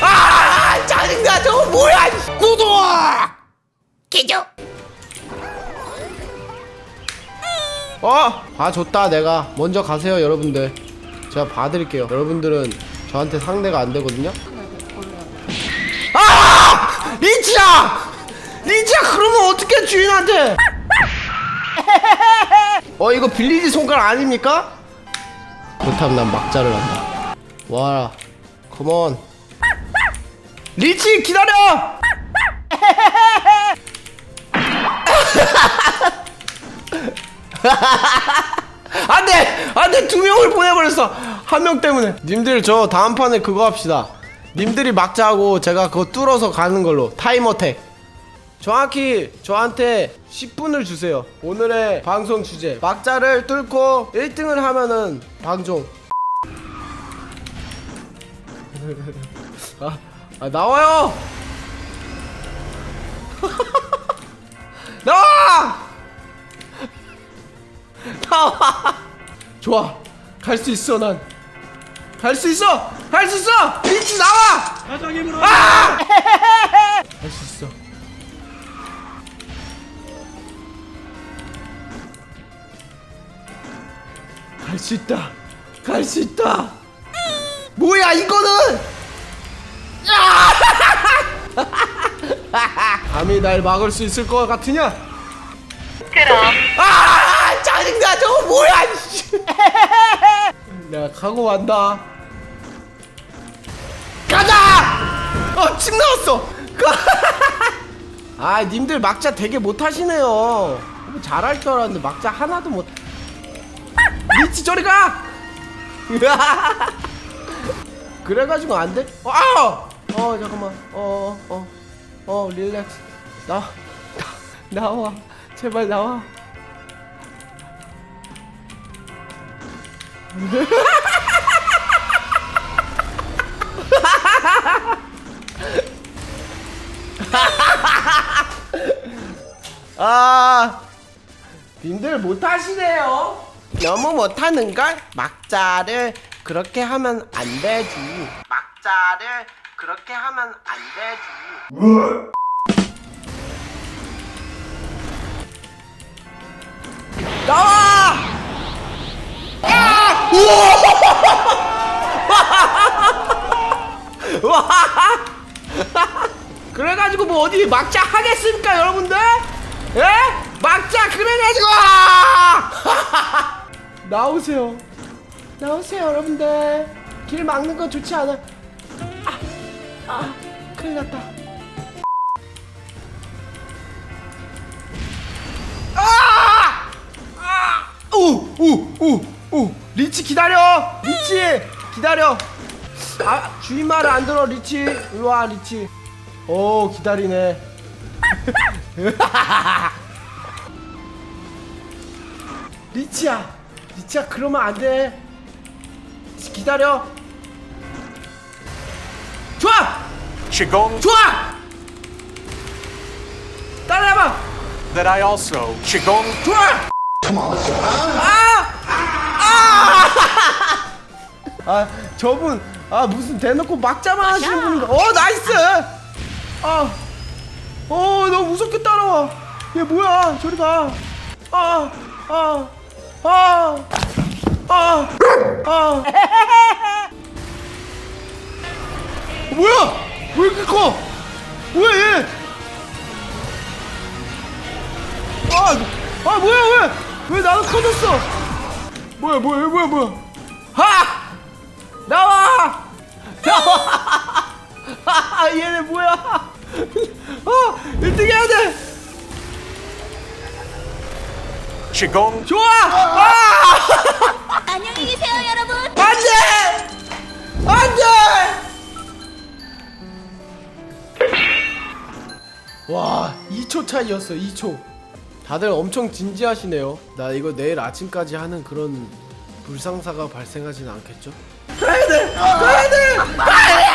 아 짜증나 저거 뭐야 구독 개조 어? 봐줬다 내가. 먼저 가세요 여러분들. 제가 봐드릴게요. 여러분들은 저한테 상대가 안 되거든요? 아! 리치야! 리치야 그러면 어떻게 주인한테 어 이거 빌리지 손가락 아닙니까? 그렇다면 난 막자를 한다. 와라 컴온 리치 기다려! 안돼! 안돼! 두 명을 보내버렸어. 한 명 때문에. 님들 저 다음 판에 그거 합시다. 님들이 막자하고 제가 그거 뚫어서 가는 걸로. 타임어택 정확히 저한테 10분을 주세요. 오늘의 방송 주제. 막자를 뚫고 1등을 하면은 방송 아, 아 나와요! 나와! 나와! 좋아. 갈 수 있어 난. 갈 수 있어! 갈 수 있어! 리치 나와! 가장 힘으로 갈수 있어 갈 수 있다. 갈 수 있다. 뭐야 이거는? 감히 날 막을 수 있을 것 같으냐? 그럼. 아 짜증나. 저거 뭐야 씨. 내가 가고 만다. 가자! 어침 나왔어. 아 님들 막자 되게 못하시네요. 뭐 잘할 줄 알았는데 막자 하나도 못 미치 저리 가 그래가지고 안 돼? 어, 아! 어 잠깐만 어어 어 어, 릴렉스 나, 나 나와 제발 나와 아, 님들 못하시네요. 너무 못하는 걸? 막자를 그렇게 하면 안 되지. 막자를 그렇게 하면 안 되지. 나와! 아! 우와! 와! 그래가지고 뭐 어디 막자 하겠습니까 여러분들? 예? 막자 그래가지고 나오세요 나오세요 여러분들 길 막는 건 좋지 않아 아, 아 큰일 났다 아! 아! 오! 오! 오! 오! 리치 기다려! 리치! 기다려! 아 주인 말을 안 들어 리치 일로 와 리치 오 기다리네 리치야 리치야 그러면 안 돼. 기다려. 좋아! Qigong. 좋아! 따라해봐. That I also Qigong. 좋아! 아! 아! 아 저분 아 무슨 대놓고 막자만 하시는 분인가 어 나이스! 아, 어, 너무 무섭게 따라와. 얘 뭐야? 저리 가. 아, 아, 아, 아, 아. 뭐야? 왜 이렇게 커? 얘? 아, 아 뭐야 왜? 왜 나도 커졌어? 뭐야 뭐야 뭐야 뭐야? 하! 나와! 나와! 아, 얘네 뭐야? 어, 1등 해야 돼. Qigong 좋아. 아! 안녕히 계세요 여러분 안 돼! 안 돼! 와, 2초 차이였어. 2초. 다들 엄청 진지하시네요. 나 이거 내일 아침까지 하는 그런 불상사가 발생하진 않겠죠? 가야 돼! 가야 돼! 가야 돼!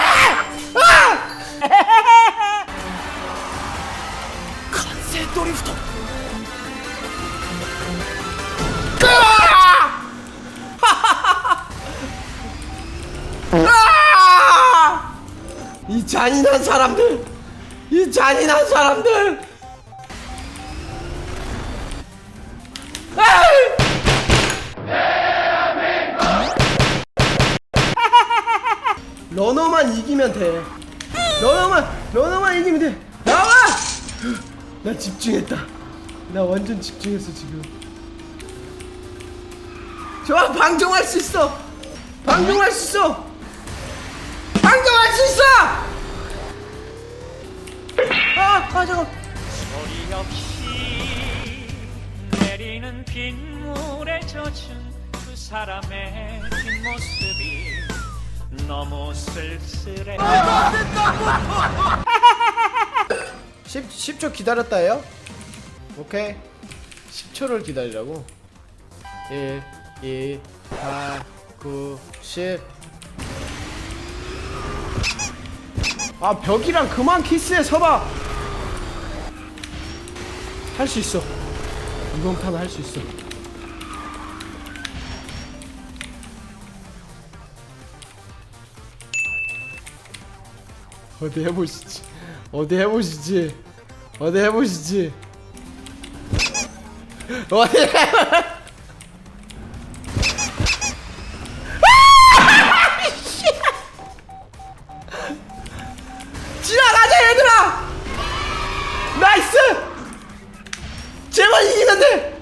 잔인한 사람들. 이 잔인한 사람들! 러너만 이기면 돼. 러너만 러너만 이기면 돼. 나와! 나 집중했다. 나 완전 집중했어 지금. 좋아 방종할 수 있어. 방종할 수 있어. 방종할 수 있어 아, 아 잠깐 소리 없이 내리는 빗물에 젖은 두 사람의 뒷모습이 너무 쓸쓸해. 10, 10초 기다렸다 해요? 오케이. 10초를 기다리라고. 1 2 8 9 10아 벽이랑 그만 키스해 서봐 할 수 있어. 이번 판은 할수 있어. 어디 해보시지? 어디 해보시지? 어디 해보시지? 어디 해 지나가 돼!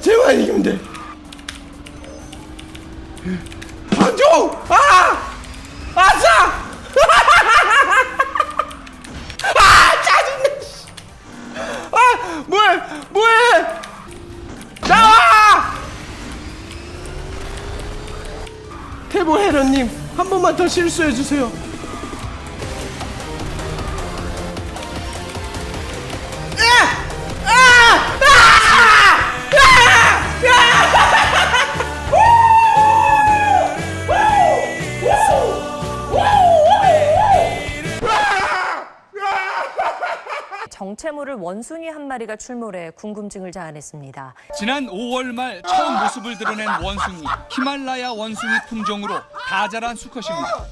제발 이기면 돼. 방종! 아! 아싸! 아 짜증나 씨. 아 뭐해 뭐해. 나와! 태보 헤러님 한 번만 더 실수해 주세요 원숭이 한 마리가 출몰해 궁금증을 자아냈습니다. 지난 5월 말 처음 모습을 드러낸 원숭이 히말라야 원숭이 품종으로 다 자란 수컷입니다.